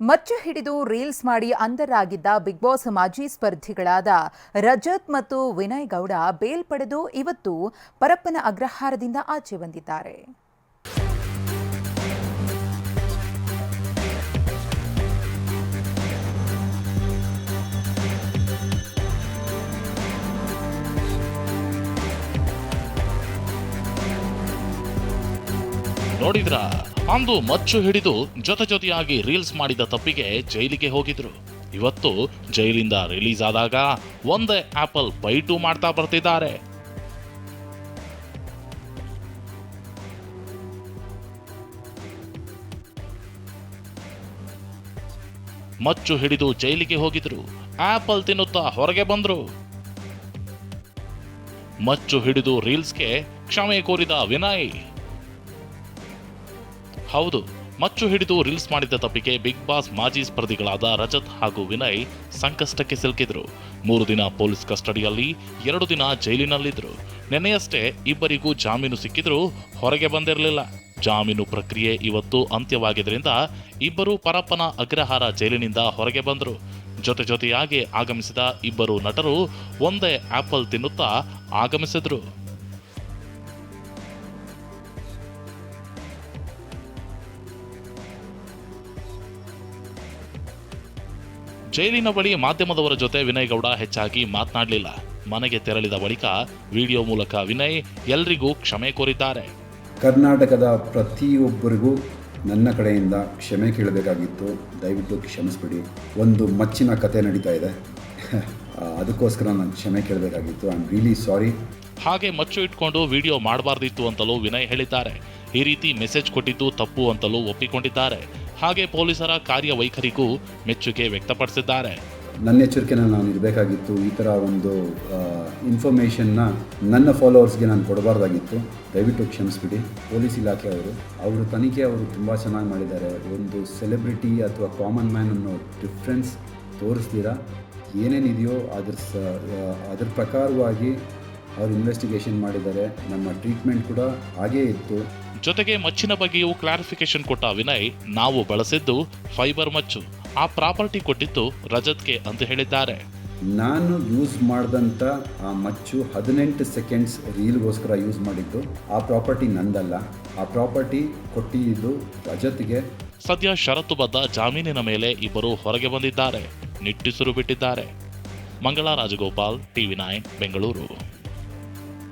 ಮಚ್ಚು ಹಿಡಿದು ರೀಲ್ಸ್ ಮಾಡಿ ಅಂಧರಾಗಿದ್ದ ಬಿಗ್ ಬಾಸ್ ಮಾಜಿ ಸ್ಪರ್ಧಿಗಳಾದ ರಜತ್ ಮತ್ತು ವಿನಯ್ ಗೌಡ ಬೇಲ್ ಪಡೆದು ಇವತ್ತು ಪರಪ್ಪನ ಅಗ್ರಹಾರದಿಂದ ಆಚೆ ಬಂದಿದ್ದಾರೆ. ನೋಡಿದ್ರ? ಅಂದು ಮಚ್ಚು ಹಿಡಿದು ಜೊತೆ ಜೊತೆಯಾಗಿ ರೀಲ್ಸ್ ಮಾಡಿದ ತಪ್ಪಿಗೆ ಜೈಲಿಗೆ ಹೋಗಿದ್ರು. ಇವತ್ತು ಜೈಲಿಂದ ರಿಲೀಸ್ ಆದಾಗ ಒಂದೇ ಆಪಲ್ ಬೈಟು ಮಾಡ್ತಾ ಬರ್ತಿದ್ದಾರೆ. ಮಚ್ಚು ಹಿಡಿದು ಜೈಲಿಗೆ ಹೋಗಿದ್ರು. ಆಪಲ್ ತಿನ್ನುತ್ತಾ ಹೊರಗೆ ಬಂದ್ರು. ಮಚ್ಚು ಹಿಡಿದು ರೀಲ್ಸ್ಗೆ ಕ್ಷಮೆ ಕೋರಿದ ವಿನಯ್. ಹೌದು, ಮಚ್ಚು ಹಿಡಿದು ರೀಲ್ಸ್ ಮಾಡಿದ ತಪ್ಪಿಗೆ ಬಿಗ್ ಬಾಸ್ ಮಾಜಿ ಸ್ಪರ್ಧಿಗಳಾದ ರಜತ್ ಹಾಗೂ ವಿನಯ್ ಸಂಕಷ್ಟಕ್ಕೆ ಸಿಲುಕಿದ್ರು. ಮೂರು ದಿನ ಪೊಲೀಸ್ ಕಸ್ಟಡಿಯಲ್ಲಿ, ಎರಡು ದಿನ ಜೈಲಿನಲ್ಲಿದ್ರು. ನಿನ್ನೆಯಷ್ಟೇ ಇಬ್ಬರಿಗೂ ಜಾಮೀನು ಸಿಕ್ಕಿದ್ರೂ ಹೊರಗೆ ಬಂದಿರಲಿಲ್ಲ. ಜಾಮೀನು ಪ್ರಕ್ರಿಯೆ ಇವತ್ತು ಅಂತ್ಯವಾಗಿದ್ದರಿಂದ ಇಬ್ಬರು ಪರಪ್ಪನ ಅಗ್ರಹಾರ ಜೈಲಿನಿಂದ ಹೊರಗೆ ಬಂದರು. ಜೊತೆ ಜೊತೆಯಾಗಿ ಆಗಮಿಸಿದ ಇಬ್ಬರು ನಟರು ಒಂದೇ ಆಪಲ್ ತಿನ್ನುತ್ತಾ ಆಗಮಿಸಿದ್ರು. ಜೈಲಿನ ಬಳಿ ಮಾಧ್ಯಮದವರ ಜೊತೆ ವಿನಯ್ ಗೌಡ ಹೆಚ್ಚಾಗಿ ಮಾತನಾಡಲಿಲ್ಲ. ಮನೆಗೆ ತೆರಳಿದ ಬಳಿಕ ವಿಡಿಯೋ ಮೂಲಕ ವಿನಯ್ ಎಲ್ರಿಗೂ ಕ್ಷಮೆ ಕೋರಿದ್ದಾರೆ. ಕರ್ನಾಟಕದ ಪ್ರತಿಯೊಬ್ಬರಿಗೂ ನನ್ನ ಕಡೆಯಿಂದ ಕ್ಷಮೆ ಕೇಳಬೇಕಾಗಿತ್ತು. ದಯವಿಟ್ಟು ಕ್ಷಮಿಸ್ಬಿಡಿ. ಒಂದು ಮಚ್ಚಿನ ಕತೆ ನಡೀತಾ ಇದೆ. ಅದಕ್ಕೋಸ್ಕರ ನಾನು ಕ್ಷಮೆ ಕೇಳಬೇಕಾಗಿತ್ತು. ಐ ಆಮ್ ರಿಯಲಿ ಸಾರಿ ಹಾಗೆ ಮಚ್ಚು ಇಟ್ಕೊಂಡು ವಿಡಿಯೋ ಮಾಡಬಾರ್ದಿತ್ತು ಅಂತಲೂ ವಿನಯ್ ಹೇಳಿದ್ದಾರೆ. ಈ ರೀತಿ ಮೆಸೇಜ್ ಕೊಟ್ಟಿದ್ದು ತಪ್ಪು ಅಂತಲೂ ಒಪ್ಪಿಕೊಂಡಿದ್ದಾರೆ. ಹಾಗೆ ಪೊಲೀಸರ ಕಾರ್ಯವೈಖರಿಗೂ ಮೆಚ್ಚುಗೆ ವ್ಯಕ್ತಪಡಿಸಿದ್ದಾರೆ. ನನ್ನ ಎಚ್ಚರಿಕೆನ ನಾನು ಇರಬೇಕಾಗಿತ್ತು ಈ ಥರ ಒಂದು ಇನ್ಫಾರ್ಮೇಷನ್ನ ನನ್ನ ಫಾಲೋವರ್ಸ್ಗೆ ನಾನು ಕೊಡಬಾರ್ದಾಗಿತ್ತು. ದಯವಿಟ್ಟು ಕ್ಷಮಿಸ್ಬಿಡಿ. ಪೊಲೀಸ್ ಇಲಾಖೆ ಅವರು ಅವರು ತನಿಖೆ ಅವರು ತುಂಬ ಚೆನ್ನಾಗಿ ಮಾಡಿದ್ದಾರೆ. ಒಂದು ಸೆಲೆಬ್ರಿಟಿ ಅಥವಾ ಕಾಮನ್ ಮ್ಯಾನ್ ಅನ್ನೋ ಡಿಫ್ರೆನ್ಸ್ ತೋರಿಸ್ತೀರಾ? ಏನೇನಿದೆಯೋ ಅದ್ರ ಸ ಅದ್ರ ಪ್ರಕಾರವಾಗಿ ಅವರು ಇನ್ವೆಸ್ಟಿಗೇಷನ್ ಮಾಡಿದ್ದಾರೆ. ನಮ್ಮ ಟ್ರೀಟ್ಮೆಂಟ್ ಕೂಡ ಹಾಗೇ ಇತ್ತು. ಜೊತೆಗೆ ಮಚ್ಚಿನ ಬಗ್ಗೆಯೂ ಕ್ಲಾರಿಫಿಕೇಶನ್ ಕೊಟ್ಟ ವಿನಯ್ ನಾವು ಬಳಸಿದ್ದು ಫೈಬರ್ ಮಚ್ಚು. ಆ ಪ್ರಾಪರ್ಟಿ ಕೊಟ್ಟಿದ್ದು ರಜತ್ಗೆ ಅಂತ ಹೇಳಿದ್ದಾರೆ. ನಾನು ಯೂಸ್ ಮಾಡಿದಂಥ ಆ ಮಚ್ಚು ಹದಿನೆಂಟು ಸೆಕೆಂಡ್ಸ್ ರೀಲ್ಗೋಸ್ಕರ ಯೂಸ್ ಮಾಡಿದ್ದು. ಆ ಪ್ರಾಪರ್ಟಿ ನಂದಲ್ಲ. ಆ ಪ್ರಾಪರ್ಟಿ ಕೊಟ್ಟಿದ್ದು ರಜತ್ಗೆ. ಸದ್ಯ ಷರತ್ತುಬದ್ಧ ಜಾಮೀನಿನ ಮೇಲೆ ಇಬ್ಬರು ಹೊರಗೆ ಬಂದಿದ್ದಾರೆ. ನಿಟ್ಟುಸಿರು ಬಿಟ್ಟಿದ್ದಾರೆ. Mangala Rajagopal TV nine Bengaluru.